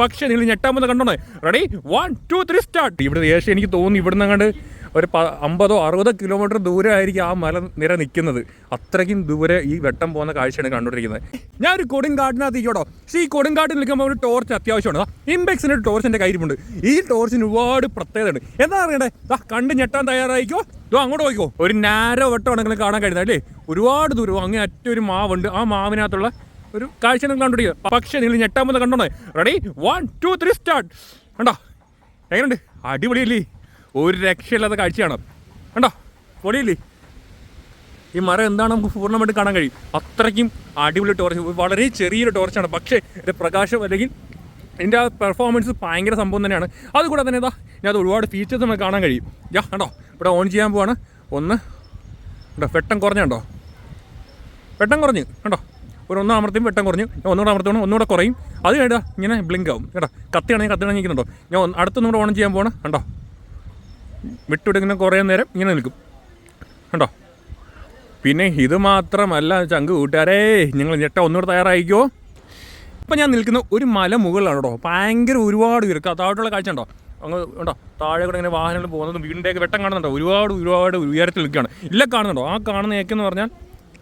പക്ഷേ നിങ്ങൾ ഞെട്ടാൻ കണ്ടോണേ? Ready one two three start ഇവിടെ ഏഷ്യ എനിക്ക് തോന്നുന്നു ഇവിടുന്ന് അങ്ങോട്ട് ഒരു പ അമ്പതോ അറുപതോ കിലോമീറ്റർ ദൂരെ ആയിരിക്കും ആ മല നിര നിൽക്കുന്നത്. അത്രയ്ക്കും ദൂരെ ഈ വെട്ടം പോകുന്ന കാഴ്ചയാണ് കണ്ടുകൊണ്ടിരിക്കുന്നത്. ഞാൻ ഒരു കൊടുങ്കാട്ടിനകത്ത് ഇരിക്കട്ടോ. പക്ഷേ ഈ കൊടുങ്കാട്ടിൽ നിൽക്കുമ്പോൾ ഒരു ടോർച്ച് അത്യാവശ്യമാണ്. ഇമ്പെക്സിന്റെ ഒരു ടോർച്ചിന്റെ കാര്യമുണ്ട് ഈ ടോർച്ചിന് ഒരുപാട് പ്രത്യേകതയുണ്ട്. എന്താ അറിയണ്ടേ? ദാ കണ്ട് ഞെട്ടാൻ തയ്യാറായിക്കോ? ഇതോ അങ്ങോട്ട് പോയിക്കോ. ഒരു നാരോ വട്ടമാണ് നിങ്ങൾ കാണാൻ കഴിയുന്നത് അല്ലേ? ഒരുപാട് ദൂരം അങ്ങനെ അറ്റൊരു മാവുണ്ട്. ആ മാവിനകത്തുള്ള ഒരു കാഴ്ച നിങ്ങൾ കണ്ടുപിടിക്കുക പക്ഷേ നിങ്ങൾ ഞെട്ടാമെന്ന് കണ്ടോണേ? Ready one two three start കണ്ടോ? എങ്ങനെയുണ്ട്? അടിപൊളിയല്ലേ? ഒരു രക്ഷയില്ലാത്ത കാഴ്ചയാണ്. കണ്ടോ? പൊളിയില്ലേ? ഈ മരം എന്താണ് നമുക്ക് പൂർണമായിട്ട് കാണാൻ കഴിയും? അത്രയ്ക്കും അടിപൊളി ടോർച്ച് വളരെ ചെറിയൊരു ടോർച്ചാണ് പക്ഷേ ഇതിന്റെ പ്രകാശം അല്ലെങ്കിൽ ഇതിന്റെ ആ പെർഫോമൻസ് ഭയങ്കര സംഭവം തന്നെയാണ്. അതുകൂടെ തന്നെ ഇതാ അത് ഒരുപാട് ഫീച്ചേഴ്സ് നമുക്ക് കാണാൻ കഴിയും. യാ കണ്ടോ? ഇവിടെ ഓൺ ചെയ്യാൻ പോവാണ്. ഒന്ന് കണ്ടോ? വെട്ടം കുറഞ്ഞുണ്ടോ വെട്ടം കുറഞ്ഞ് കണ്ടോ? ഒരു ഒന്നാം അമർത്തിയും വെട്ടം കുറഞ്ഞു. ഞാൻ ഒന്നുകൂടെ അമർത്തണം ഒന്നുകൂടെ കുറയും. അത് കേട്ടാ ഇങ്ങനെ ബ്ലിങ്ക് ആവും. കേട്ടോ കത്തിയാണെങ്കിൽ കത്തി നിൽക്കുന്നുണ്ടോ ഞാൻ അടുത്തൊന്നുകൂടെ അടുത്തൊന്നും കൂടെ ഓൺ ചെയ്യാൻ പോകണം കണ്ടോ? വിട്ടുവിടുന്ന കുറേ നേരം ഇങ്ങനെ നിൽക്കും. കണ്ടോ? പിന്നെ ഇത് മാത്രമല്ല ചങ്ക് കൂട്ടുകാരേ നിങ്ങൾ ഞെട്ട ഒന്നുകൂടെ തയ്യാറായിക്കോ ഇപ്പം ഞാൻ നിൽക്കുന്ന ഒരു മല മുകളിലാണ് കേട്ടോ. ഭയങ്കര ഒരുപാട് ഉയർക്കുക താഴോട്ടുള്ള കാഴ്ച ഉണ്ടോ അങ്ങ് ഉണ്ടോ താഴെ കൂടെ ഇങ്ങനെ വാഹനങ്ങൾ പോകുന്നതും വീടിന്റെയൊക്കെ വെട്ടം കാണുന്നുണ്ടോ? ഒരുപാട് ഒരുപാട് ഉയരത്തിൽ നിൽക്കുകയാണ്. ഇല്ല കാണുന്നുണ്ടോ? ആ കാണുന്ന ഏക്കെന്ന് പറഞ്ഞാൽ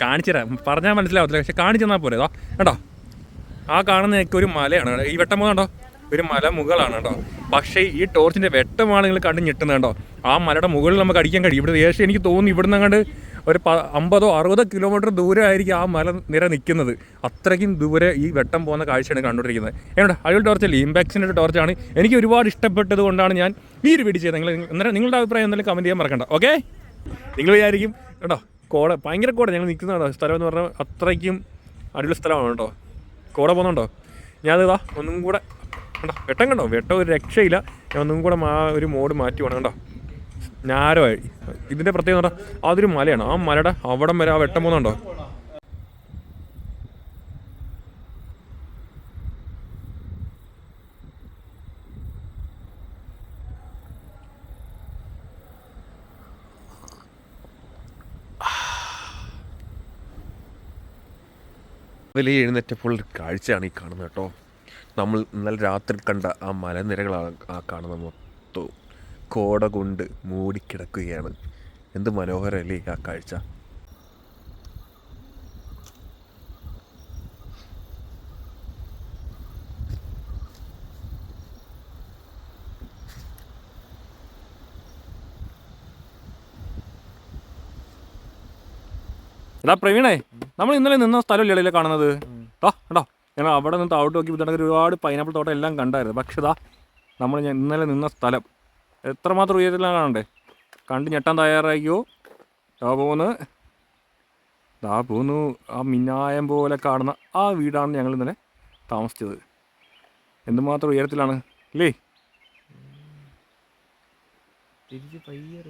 കാണിച്ചു പറഞ്ഞാൽ മനസ്സിലാവത്തില്ല. പക്ഷെ കാണിച്ചു തന്നാൽ പോരെ. ഇതാ കേട്ടോ ആ കാണുന്ന ഏക്ക് ഒരു മലയാണ്. ഈ വെട്ടം കണ്ടോ? ഒരു മല മുകളാണ് കേട്ടോ. പക്ഷേ ഈ ടോർച്ചിന്റെ വെട്ടമാണ് നിങ്ങൾ കണ്ട് ഞെട്ടുന്നത് കേട്ടോ ആ മലയുടെ മുകളിൽ നമുക്ക് അടിക്കാൻ കഴിയും. ഇവിടെ ഏഷ്യ എനിക്ക് തോന്നുന്നു ഇവിടുന്ന് കണ്ട് ഒരു പ അമ്പതോ അറുപതോ കിലോമീറ്റർ ദൂരമായിരിക്കും ആ മല നിര നിൽക്കുന്നത്. അത്രയ്ക്കും ദൂരെ ഈ വെട്ടം പോകുന്ന കാഴ്ചയാണ് കണ്ടുകൊണ്ടിരിക്കുന്നത്. എവിടെ ടോർച്ച് അല്ലേ? ഇമ്പാക്സിന്റെ ടോർച്ചാണ്. എനിക്ക് ഒരുപാട് ഇഷ്ടപ്പെട്ടത് കൊണ്ടാണ് ഞാൻ ഈ ഒരു വീഡിയോ ചെയ്തത്. നിങ്ങൾ നിങ്ങളുടെ അഭിപ്രായം എന്തായാലും കമന്റ് ചെയ്യാൻ മറക്കണ്ട. ഓക്കെ നിങ്ങൾ വിചാരിക്കും കേട്ടോ കോട ഭയങ്കര കോട. ഞങ്ങൾ നിൽക്കുന്ന സ്ഥലം എന്ന് പറഞ്ഞാൽ അത്രയ്ക്കും അടിപൊളി സ്ഥലമാണ് കേട്ടോ. കോട പോകുന്നുണ്ടോ? ഞാനിതാ ഒന്നും കൂടെ കണ്ടോ? വെട്ടം കണ്ടോ? വെട്ടം ഒരു രക്ഷയില്ല. ഞാൻ ഒന്നും കൂടെ മാ ഒരു മോഡ് മാറ്റി വേണം കണ്ടോ? ഞാരോ ഇതിന്റെ പ്രത്യേകത അതൊരു മലയാണ്. ആ മലയുടെ അവിടം വരെ ആ വെട്ടം പോകുന്നുണ്ടോ? അതിൽ എഴുന്നേറ്റപ്പോൾ കാഴ്ചയാണ് ഈ കാണുന്നത് കേട്ടോ. നമ്മൾ ഇന്നലെ രാത്രി കണ്ട ആ മലനിരകളാണ് ആ കാണുന്നത് മൊത്തവും കോട കൊണ്ട് മൂടിക്കിടക്കുകയാണ്. എന്ത് മനോഹരമല്ലേ ആ കാഴ്ച. എടാ പ്രവീണേ നമ്മൾ ഇന്നലെ നിന്ന സ്ഥലമല്ലേ കാണുന്നത്? ആ കേട്ടോ ഞങ്ങൾ അവിടെ നിന്ന് താഴോട്ട് നോക്കി ഇതൊക്കെ ഒരുപാട് പൈനാപ്പിൾ തോട്ടം എല്ലാം കണ്ടായിരുന്നു. പക്ഷേ ഇതാ നമ്മൾ ഞാൻ ഇന്നലെ നിന്ന സ്ഥലം. എത്രമാത്രം ഉയരത്തിലാണ് കാണണ്ടേ? കണ്ട് ഞെട്ടാൻ തയ്യാറാക്കിയോ ദാ പോന്ന്. ദാ പോന്നു. ആ മിന്നായം പോലെ കാണുന്ന ആ വീടാണ് ഞങ്ങൾ ഇന്നലെ താമസിച്ചത്. എന്തുമാത്രം ഉയരത്തിലാണ്? അല്ലേ തിരിച്ച് പയ്യെ